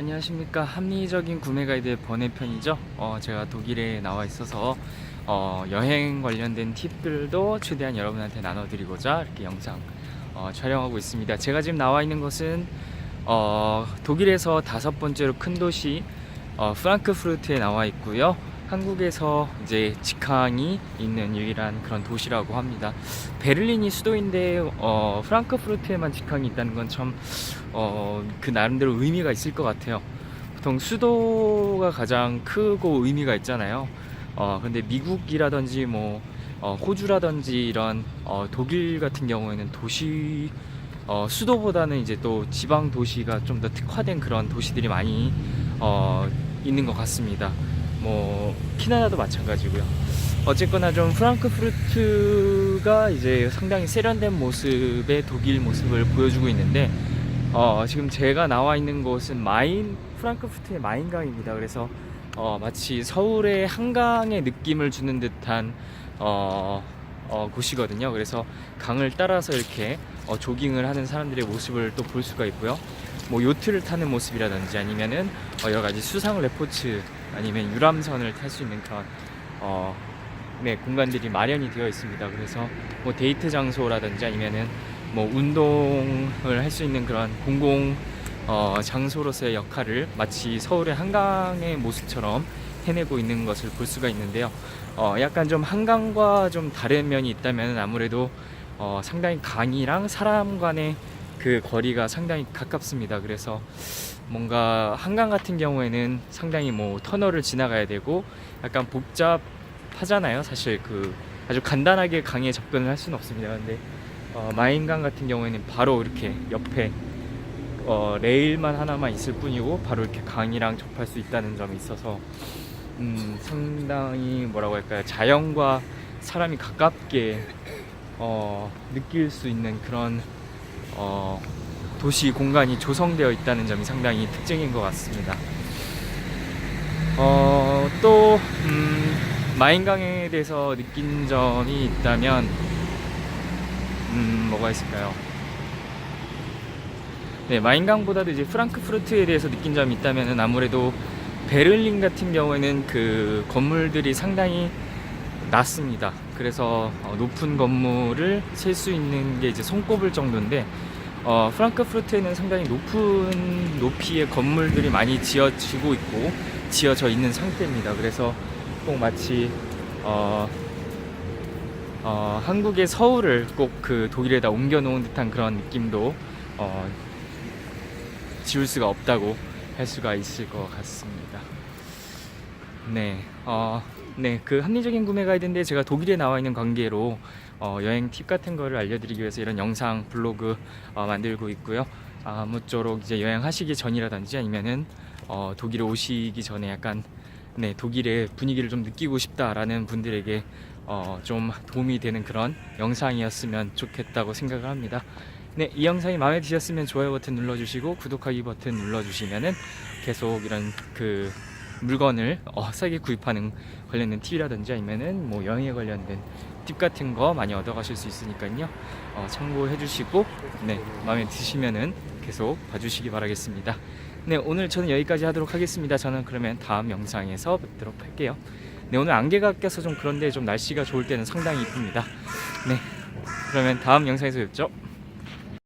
안녕하십니까 합리적인 구매 가이드의 번외편이죠. 어, 제가 독일에 나와 있어서 어, 여행 관련된 팁들도 최대한 여러분한테 나눠드리고자 이렇게 영상 어, 촬영하고 있습니다. 제가 지금 나와 있는 곳은 어, 독일에서 다섯 번째로 큰 도시 어, 프랑크푸르트에 나와 있고요. 한국에서 이제 직항이 있는 유일한 그런 도시라고 합니다. 베를린이 수도인데 어, 프랑크푸르트에만 직항이 있다는 건참 어, 그 나름대로 의미가 있을 것 같아요. 보통 수도가 가장 크고 의미가 있잖아요. 어, 근데 미국이라든지 뭐 어, 호주라든지 이런 어, 독일 같은 경우에는 도시 어, 수도보다는 이제 또 지방 도시가 좀 더 특화된 그런 도시들이 많이 어, 있는 것 같습니다. 뭐 캐나다도 마찬가지고요. 어쨌거나 좀 프랑크푸르트가 이제 상당히 세련된 모습의 독일 모습을 보여주고 있는데 어, 지금 제가 나와 있는 곳은 마인 프랑크푸르트의 마인강입니다. 그래서 어, 마치 서울의 한강의 느낌을 주는 듯한 어, 어, 곳이거든요. 그래서 강을 따라서 이렇게 어, 조깅을 하는 사람들의 모습을 또 볼 수가 있고요. 뭐 요트를 타는 모습이라든지 아니면은 어, 여러 가지 수상 레포츠 아니면 유람선을 탈 수 있는 그런 어, 네, 공간들이 마련이 되어 있습니다. 그래서 뭐 데이트 장소라든지 아니면은 뭐 운동을 할 수 있는 그런 공공 어, 장소로서의 역할을 마치 서울의 한강의 모습처럼 해내고 있는 것을 볼 수가 있는데요. 어, 약간 좀 한강과 좀 다른 면이 있다면 아무래도 어, 상당히 강이랑 사람 간의 그 거리가 상당히 가깝습니다. 그래서 뭔가 한강 같은 경우에는 상당히 뭐 터널을 지나가야 되고 약간 복잡하잖아요. 사실 그 아주 간단하게 강에 접근을 할 수는 없습니다. 근데 어, 마인강 같은 경우에는 바로 이렇게 옆에 어, 레일만 하나만 있을 뿐이고 바로 이렇게 강이랑 접할 수 있다는 점이 있어서 음, 상당히 뭐라고 할까요 자연과 사람이 가깝게 어, 느낄 수 있는 그런 어, 도시 공간이 조성되어 있다는 점이 상당히 특징인 것 같습니다. 어, 또 음, 마인강에 대해서 느낀 점이 있다면 음, 뭐가 있을까요? 네, 마인강보다도 이제 프랑크푸르트에 대해서 느낀 점이 있다면 아무래도 베를린 같은 경우에는 그 건물들이 상당히 낮습니다. 그래서 어, 높은 건물을 셀 수 있는 게 이제 손꼽을 정도인데 어, 프랑크푸르트에는 상당히 높은 높이의 건물들이 많이 지어지고 있고 지어져 있는 상태입니다. 그래서 꼭 마치 어, 어, 한국의 서울을 꼭 그 독일에다 옮겨 놓은 듯한 그런 느낌도 어, 지울 수가 없다고 할 수가 있을 것 같습니다. 네, 어, 네, 그 합리적인 구매 가이드인데 제가 독일에 나와 있는 관계로 어, 여행 팁 같은 거를 알려드리기 위해서 이런 영상 블로그 어, 만들고 있고요. 아무쪼록 이제 여행하시기 전이라든지 아니면은 어, 독일에 오시기 전에 약간 네, 독일의 분위기를 좀 느끼고 싶다라는 분들에게 어, 좀 도움이 되는 그런 영상이었으면 좋겠다고 생각을 합니다. 네, 이 영상이 마음에 드셨으면 좋아요 버튼 눌러주시고 구독하기 버튼 눌러주시면은 계속 이런 그 물건을 어, 싸게 구입하는 관련된 팁이라든지 아니면은 뭐 여행에 관련된 팁 같은 거 많이 얻어가실 수 있으니까요. 어, 참고해 주시고 네, 마음에 드시면은 계속 봐주시기 바라겠습니다. 네, 오늘 저는 여기까지 하도록 하겠습니다. 저는 그러면 다음 영상에서 뵙도록 할게요. 네, 오늘 안개가 껴서 좀 그런데 좀 날씨가 좋을 때는 상당히 이쁩니다. 네, 그러면 다음 영상에서 뵙죠.